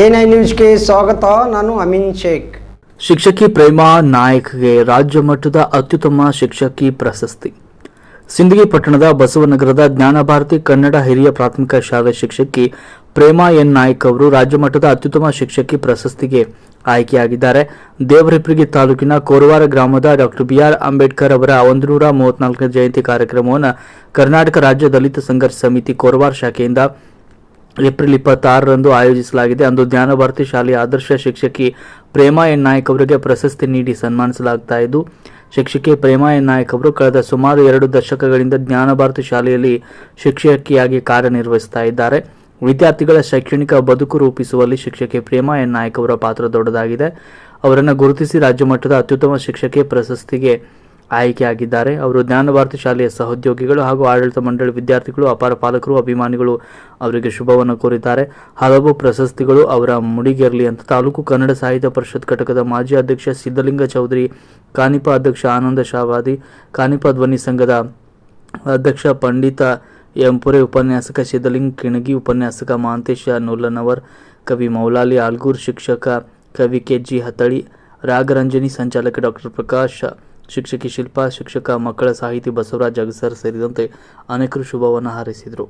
N I ನ್ಯೂಸ್ಗೆ ಸ್ವಾಗತ, ನಾನು ಅಮಿನ್ ಶೇಖ್. ಶಿಕ್ಷಕಿ ಪ್ರೇಮಾ ನಾಯಕ್ಗೆ ರಾಜ್ಯ ಮಟ್ಟದ ಅತ್ಯುತ್ತಮ ಶಿಕ್ಷಕಿ ಪ್ರಶಸ್ತಿ. ಸಿಂದಗಿ ಪಟ್ಟಣದ ಬಸವನಗರದ ಜ್ಞಾನಭಾರತಿ ಕನ್ನಡ ಹಿರಿಯ ಪ್ರಾಥಮಿಕ ಶಾಲೆ ಶಿಕ್ಷಕಿ ಪ್ರೇಮಾ ಎನ್ ನಾಯ್ಕ ಅವರು ರಾಜ್ಯ ಮಟ್ಟದ ಅತ್ಯುತ್ತಮ ಶಿಕ್ಷಕಿ ಪ್ರಶಸ್ತಿಗೆ ಆಯ್ಕೆಯಾಗಿದ್ದಾರೆ. ದೇವರಿಪ್ರಿಗಿ ತಾಲೂಕಿನ ಕೋರವಾರ ಗ್ರಾಮದ ಡಾಕ್ಟರ್ ಬಿಆರ್ ಅಂಬೇಡ್ಕರ್ ಅವರ ಒಂದು ನೂರ ಮೂವತ್ನಾಲ್ಕನೇ ಜಯಂತಿ ಕಾರ್ಯಕ್ರಮವನ್ನು ಕರ್ನಾಟಕ ರಾಜ್ಯ ದಲಿತ ಸಂಘರ್ಷ ಸಮಿತಿ ಕೋರವಾರ ಶಾಖೆಯಿಂದ ಏಪ್ರಿಲ್ ಇಪ್ಪತ್ತಾರರಂದು ಆಯೋಜಿಸಲಾಗಿದೆ. ಅಂದು ಜ್ಞಾನಭಾರತಿ ಶಾಲೆಯ ಆದರ್ಶ ಶಿಕ್ಷಕಿ ಪ್ರೇಮಾ ಎನ್ ನಾಯಕ್ ಅವರಿಗೆ ಪ್ರಶಸ್ತಿ ನೀಡಿ ಸನ್ಮಾನಿಸಲಾಗ್ತಾ ಇದ್ದು, ಶಿಕ್ಷಕಿ ಪ್ರೇಮಾ ಎನ್ ನಾಯಕ್ ಅವರು ಕಳೆದ ಸುಮಾರು ಎರಡು ದಶಕಗಳಿಂದ ಜ್ಞಾನಭಾರತಿ ಶಾಲೆಯಲ್ಲಿ ಶಿಕ್ಷಕಿಯಾಗಿ ಕಾರ್ಯನಿರ್ವಹಿಸ್ತಾ ಇದ್ದಾರೆ. ವಿದ್ಯಾರ್ಥಿಗಳ ಶೈಕ್ಷಣಿಕ ಬದುಕು ರೂಪಿಸುವಲ್ಲಿ ಶಿಕ್ಷಕಿ ಪ್ರೇಮಾ ಎನ್ ನಾಯಕ್ ಅವರ ಪಾತ್ರ ದೊಡ್ಡದಾಗಿದೆ. ಅವರನ್ನು ಗುರುತಿಸಿ ರಾಜ್ಯ ಮಟ್ಟದ ಅತ್ಯುತ್ತಮ ಶಿಕ್ಷಕಿ ಪ್ರಶಸ್ತಿಗೆ ಆಯ್ಕೆಯಾಗಿದ್ದಾರೆ. ಅವರು ಜ್ಞಾನಭಾರತಿ ಶಾಲೆಯ ಸಹೋದ್ಯೋಗಿಗಳು ಹಾಗೂ ಆಡಳಿತ ಮಂಡಳಿ ವಿದ್ಯಾರ್ಥಿಗಳು, ಅಪಾರ ಪಾಲಕರು, ಅಭಿಮಾನಿಗಳು ಅವರಿಗೆ ಶುಭವನ್ನು ಕೋರಿದ್ದಾರೆ. ಹಲವು ಪ್ರಶಸ್ತಿಗಳು ಅವರ ಮುಡಿಗೇರಲಿ ಅಂತ ತಾಲೂಕು ಕನ್ನಡ ಸಾಹಿತ್ಯ ಪರಿಷತ್ ಘಟಕದ ಮಾಜಿ ಅಧ್ಯಕ್ಷ ಸಿದ್ದಲಿಂಗ ಚೌಧರಿ, ಕಾನಿಪ ಅಧ್ಯಕ್ಷ ಆನಂದ ಶಾವಾದಿ, ಕಾನಿಪ ಧ್ವನಿ ಸಂಘದ ಅಧ್ಯಕ್ಷ ಪಂಡಿತ ಎಂಪುರೆ ಉಪನ್ಯಾಸಕ ಸಿದ್ದಲಿಂಗ ಕಿಣಗಿ, ಉಪನ್ಯಾಸಕ ಮಾಂತೇಶ ನೂಲನವರ್ ಕವಿ ಮೌಲಾಲಿ ಆಲ್ಗೂರ್, ಶಿಕ್ಷಕ ಕವಿ ಕೆ ಜಿ ಹತಳಿ, ರಾಗರಂಜನಿ ಸಂಚಾಲಕ ಡಾಕ್ಟರ್ ಪ್ರಕಾಶ್ ಶಿಕ್ಷಕಿ ಶಿಲ್ಪಾ ಶಿಕ್ಷಕ ಮಕ್ಕಳ ಸಾಹಿತಿ ಬಸವರಾಜ್ ಅಗಸರ್ ಸೇರಿದಂತೆ ಅನೇಕರು ಶುಭವನ್ನು ಹಾರೈಸಿದರು.